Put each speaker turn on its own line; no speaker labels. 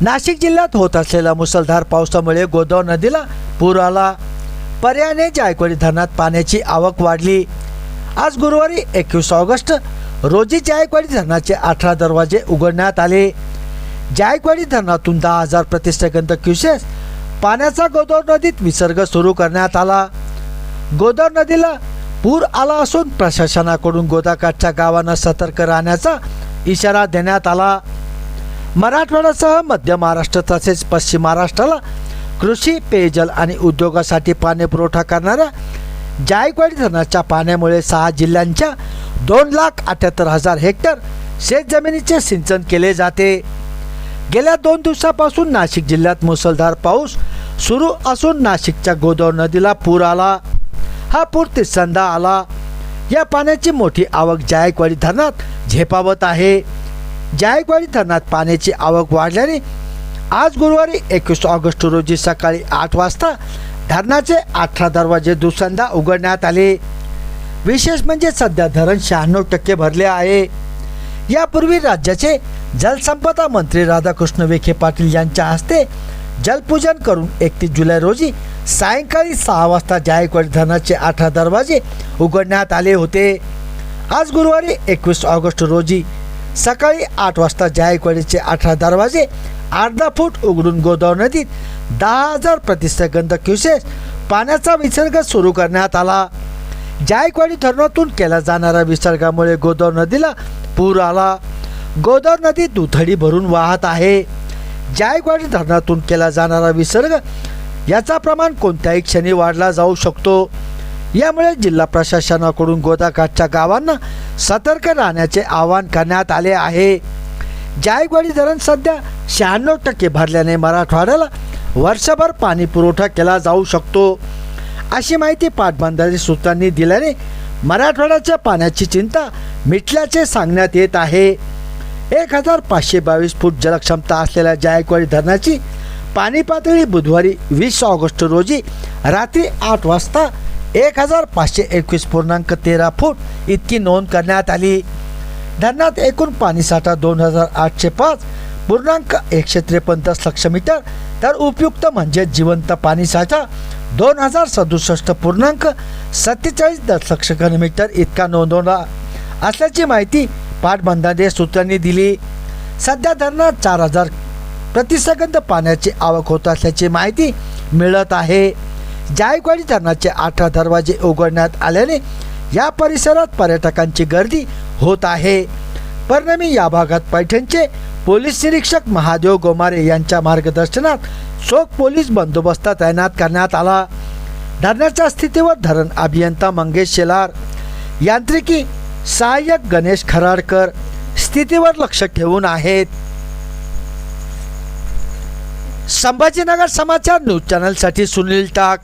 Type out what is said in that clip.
नाशिक जिल्ह्यात होत असलेल्या मुसळधार पावसामुळे गोदाव नदीला पूर आला. पर्यायाने जायकवाडी धरणात पाण्याची आवक वाढली. आज गुरुवारी एकवीस ऑगस्ट रोजी जायकवाडी धरणाचे अठरा दरवाजे उघडण्यात आले. जायकवाडी धरणातून दहा हजार प्रतिसेकंद क्युसेस पाण्याचा गोदावरी नदीत विसर्ग सुरू करण्यात आला. गोदावरी नदीला पूर आला असून प्रशासनाकडून गोदाकाठच्या गावांना सतर्क राहण्याचा इशारा देण्यात आला. मराठवाड्यासह मध्य महाराष्ट्र तसेच पश्चिम महाराष्ट्राला कृषी पेयजल आणि उद्योगासाठी पाणी पुरवठा करणाऱ्या जायकवाडी धरणाच्या पाण्यामुळे सहा जिल्ह्यांच्या दोन लाख अठ्याहत्तर हजार हेक्टर शेतजमिनीचे सिंचन केले जाते. गेल्या दोन दिवसापासून नाशिक जिल्ह्यात मुसळधार पाऊस सुरू असून नाशिकच्या गोदावरी नदीला पूर आला. हा पूर तिसंदा आला. या पाण्याची मोठी आवक जायकवाडी धरणात झेपावत आहे. जायकवाडी धरणात पाण्याची आवक वाढल्याने आज गुरुवारी एकवीस ऑगस्ट रोजी सकाळी आठ वाजता धरणाचे अठरा दरवाजे दुसऱ्यांदा उघडण्यात आले. विशेष म्हणजे सध्या धरण शहाण्णव टक्के भरले आहे. यापूर्वी राज्याचे जलसंपदा मंत्री राधाकृष्ण विखे पाटील यांच्या हस्ते जलपूजन करून एकतीस जुलै रोजी सायंकाळी सहा वाजता जायकवाडी धरणाचे अठरा दरवाजे उघडण्यात आले होते. आज गुरुवारी एकवीस ऑगस्ट रोजी सकाळी आठ वाजता जायकवाडीचे अठरा दरवाजे अर्धा फूट उघडून गोदावरी नदीत दहा हजार प्रतिसेकंद क्युसेस पाण्याचा विसर्ग सुरू करण्यात आला. जायकवाडी धरणातून केला जाणाऱ्या विसर्गामुळे गोदावरी नदीला पूर आला. गोदावरी नदी दुथडी भरून वाहत आहे. जायकवाडी धरणातून केला जाणारा विसर्ग याचा प्रमाण कोणत्याही क्षणी वाढला जाऊ शकतो. यामुळे जिल्हा प्रशासनाकडून गोदाकाठच्या गावांना सतर्क राहण्याचे आवाहन करण्यात आले आहे. जायकवाडी धरण सध्या शहाण्णव टक्के भरल्याने मराठवाड्याला वर्षभर पाणी पुरवठा केला जाऊ शकतो. अशी माहिती पाटबंधारे सूत्रांनी दिल्याने मराठवाड्याच्या पाण्याची चिंता मिटल्याचे सांगण्यात येत आहे. एक हजार पाचशे बावीस फूट जलक्षमता असलेल्या जायकवाडी धरणाची पाणी पातळी बुधवारी वीस ऑगस्ट रोजी रात्री आठ वाजता एक हजार पाचशे एकवीस पूर्णांक तेरा फूट इतकी नोंद करण्यात आली. धरणात एकूण पाणीसाठा दोन हजार आठशे पाच पूर्णांक एकशे त्रेपन्न दशलक्ष मीटर. तर उपयुक्त म्हणजे जिवंत पाणीसाठा दोन हजार सदुसष्ट पूर्णांक सत्तेचाळीस दशलक्ष घनमीटर इतका नोंदवला. असल्याची माहिती पाठबंधाने सूत्रांनी दिली. सध्या धरणात चार हजार प्रतिसेकंद पाण्याची आवक होत असल्याची माहिती मिळत आहे. जायकवाडी धरणाचे अठरा दरवाजे उघडण्यात आल्याने या परिसरात पर्यटकांची गर्दी होत आहे. परिणामी या भागात पैठणचे पोलीस निरीक्षक महादेव गोमारे यांच्या मार्गदर्शनात चोख पोलीस बंदोबस्त तैनात करण्यात आला. धरणाच्या स्थितीवर धरण अभियंता मंगेश शेलार यांत्रिकी सहाय्यक गणेश खराडकर स्थितीवर लक्ष ठेवून आहेत. संभाजीनगर समाचार न्यूज चॅनलसाठी सुनील टाक.